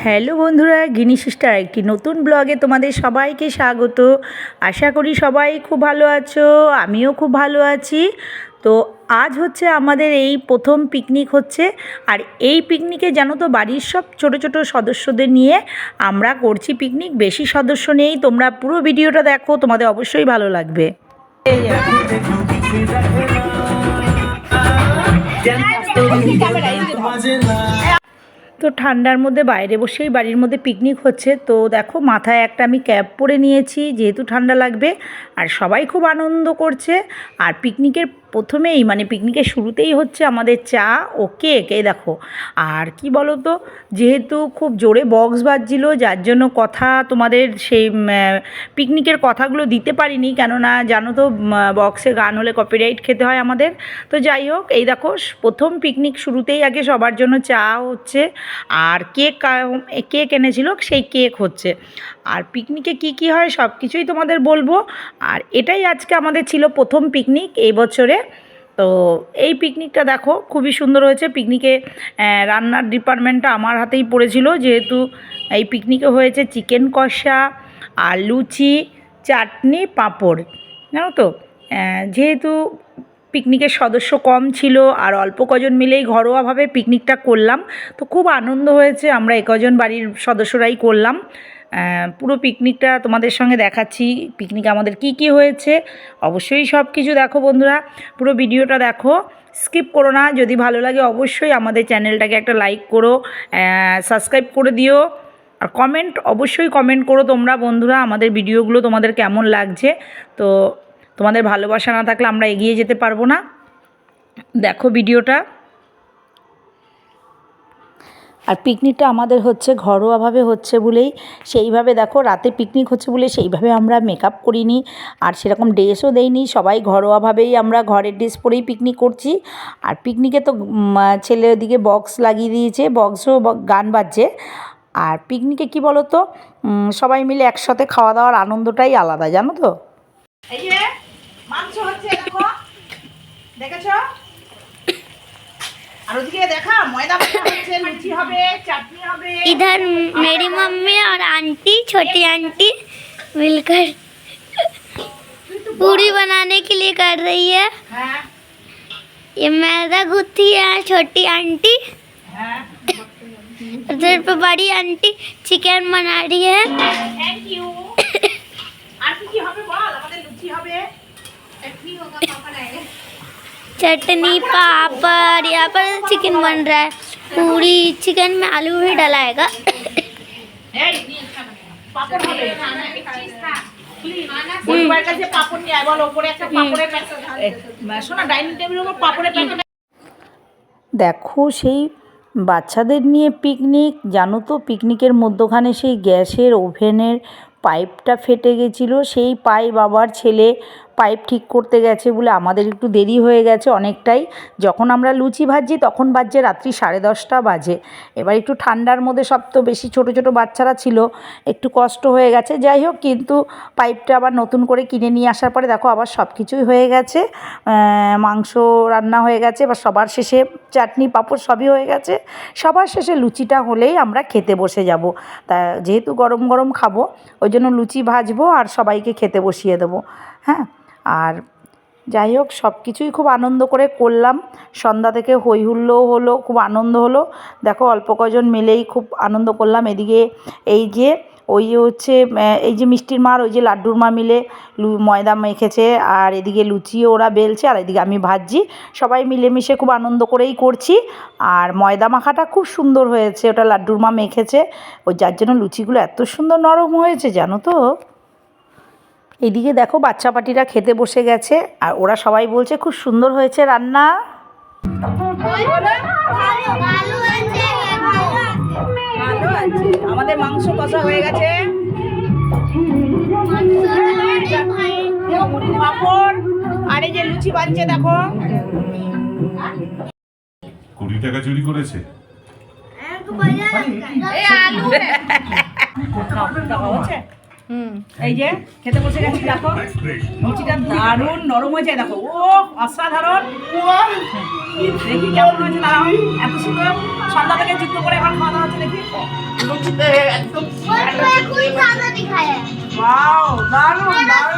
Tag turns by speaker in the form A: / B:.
A: Hello বন্ধুরা গিনি sister একটি নতুন ব্লগে তোমাদের সবাইকে স্বাগত আশা করি সবাই খুব ভালো আছো আমিও খুব ভালো আছি তো আজ হচ্ছে আমাদের এই প্রথম পিকনিক হচ্ছে আর এই পিকনিকে জানো তো বাড়ির সব ছোট ছোট সদস্যদের নিয়ে আমরা করছি পিকনিক বেশি সদস্য নেই তোমরা পুরো ভিডিওটা দেখো তোমাদের অবশ্যই ভালো লাগবে তো ঠান্ডার মধ্যে বাইরে বসেই বাড়ির মধ্যে পিকনিক হচ্ছে। তো দেখো, মাথায় একটা আমি ক্যাপ পরে নিয়েছি, যেহেতু ঠান্ডা লাগবে। আর সবাই খুব আনন্দ করছে। আর পিকনিকের প্রথমেই মানে পিকনিকের শুরুতেই হচ্ছে আমাদের চা ও কেক, এই দেখো। আর কি বলো তো যেহেতু খুব জোরে বক্স বাজছিল, যার জন্য কথা তোমাদের সেই পিকনিকের কথাগুলো দিতে পারিনি, কেননা জানো তো বক্সে গান হলে কপিরাইট খেতে হয় আমাদের। তো যাই হোক, এই দেখো, প্রথম পিকনিক শুরুতেই আগে সবার জন্য চা হচ্ছে, আর কেক কেক এনেছিল, সেই কেক হচ্ছে। আর পিকনিকে কি কি হয় সব কিছুই তোমাদের বলব। আর এটাই আজকে আমাদের ছিল প্রথম পিকনিক এই বছরে। তো এই পিকনিকটা দেখো, খুবই সুন্দর হয়েছে। পিকনিকে রান্নার ডিপার্টমেন্টটা আমার হাতেই পড়েছিল। যেহেতু এই পিকনিকে হয়েছে চিকেন কষা, আর লুচি, চাটনি, পাঁপড়। জানো তো? যেহেতু পিকনিকের সদস্য কম ছিল, আর অল্প কজন মিলেই ঘরোয়াভাবে পিকনিকটা করলাম, তো খুব আনন্দ হয়েছে। আমরা একজন বাড়ির সদস্যরাই করলাম। পুরো পিকনিকটা তোমাদের সঙ্গে দেখাচ্ছি। পিকনিক আমাদের কি কি হয়েছে, অবশ্যই সব কিছু দেখো বন্ধুরা। পুরো ভিডিওটা দেখো স্কিপ করো না। যদি ভালো লাগে অবশ্যই আমাদের চ্যানেলটাকে একটা লাইক করো সাবস্ক্রাইব করে দিও। আর কমেন্ট অবশ্যই কমেন্ট করো তোমরা বন্ধুরা, আমাদের ভিডিওগুলো তোমাদের কেমন লাগছে। তো তোমাদের ভালোবাসা না থাকলে আমরা এগিয়ে যেতে পারব না। দেখো ভিডিওটা। আর পিকনিকটা আমাদের হচ্ছে ঘরোয়াভাবে হচ্ছে বলেই সেইভাবে দেখো, রাতে পিকনিক হচ্ছে বলে সেইভাবে আমরা মেকআপ করিনি। আর সেরকম ড্রেসও দেইনি, সবাই ঘরোয়াভাবেই আমরা ঘরের ড্রেস পরেই পিকনিক করছি। আর পিকনিকে তো ছেলে ওদিকে বক্স লাগিয়ে দিয়েছে বক্সও গান বাজছে। আর পিকনিকে কি বলো তো সবাই মিলে একসাথে খাওয়া দাওয়ার আনন্দটাই আলাদা, জানো তো? আর ওদিকে দেখা, ময়দা
B: इधर मेरी मम्मी और आंटी छोटी आंटी मिलकर पूरी बनाने के लिए कर रही है। ये मैदा गुथी है छोटी आंटी। पे बड़ी आंटी चिकन बना रही है। चटनी पापड़ यहाँ पर चिकन बन रहा है। पूरी चिकन में आलू भी डलाएगा
A: এই পাপড় হবে পরিবার কাছে পাপড় নিয়ে আয় বল ওপরে একটা পাপড়ের প্যাকেট শোনা ডাইনিং টেবিলের উপর পাপড়ের প্যাকেট দেখো সেই বাচ্চাদের নিয়ে পিকনিক জানো তো পিকনিকের মধ্যখানে সেই গ্যাসের ওভেনের পাইপটা ফেটে গেছিলো সেই পাইপ আবার ছেলে পাইপ ঠিক করতে গেছে বলে আমাদের একটু দেরি হয়ে গেছে অনেকটাই। যখন আমরা লুচি ভাজছি তখন বাজছে রাত্রি সাড়ে দশটা বাজে। এবার একটু ঠান্ডার মধ্যে সব তো বেশি ছোট ছোট বাচ্চারা ছিল, একটু কষ্ট হয়ে গেছে। যাই হোক, কিন্তু পাইপটা আবার নতুন করে কিনে নিয়ে আসার পরে দেখো আবার সব কিছুই হয়ে গেছে। মাংস রান্না হয়ে গেছে, এবার সবার শেষে চাটনি, পাঁপড় সবই হয়ে গেছে। সবার শেষে লুচিটা হলেই আমরা খেতে বসে যাব। তা যেহেতু গরম গরম খাব, ওই জন্য লুচি ভাজবো আর সবাইকে খেতে বসিয়ে দেবো। হ্যাঁ? আর যাই হোক সব কিছুই খুব আনন্দ করে করলাম। সন্ধ্যা থেকে হই হুল্লোও হলো, খুব আনন্দ হলো। দেখো, অল্প কজন মিলেই খুব আনন্দ করলাম। এদিকে এই যে, ওই যে হচ্ছে এই যে মিষ্টির মার, ওই যে লাড্ডুর মা মিলে ময়দা মেখেছে। আর এদিকে লুচিও ওরা বেলছে, আর এদিকে আমি ভাজছি। সবাই মিলেমিশে খুব আনন্দ করেই করছি। আর ময়দা মাখাটা খুব সুন্দর হয়েছে, ওটা লাড্ডুর মা মেখেছে। ওই যার জন্য লুচিগুলো এত সুন্দর নরম হয়েছে, জানো তো? এদিকে দেখো বাচ্চা পাটিরা খেতে বসে গেছে আর ওরা সবাই বলছে খুব সুন্দর হয়েছে রান্না। আমাদের মাংস কষা হয়ে গেছে। পাপড় আর এই যে লুচি বানছে দেখো।
C: কুড়ি টাকা চুরি করেছে।
A: এই হুম এই যে খেতে বসে গেছি দেখো। লুচিটা দারুণ নরম হয়েছে দেখো। ও অসাধারণ। দেখি কেমন হয়েছে তারা এত সুন্দর। সন্ধ্যা থেকে যুক্ত করে এখন খাওয়া দাওয়া হচ্ছে দেখি। লুচিতে
B: একদম। দারুণ।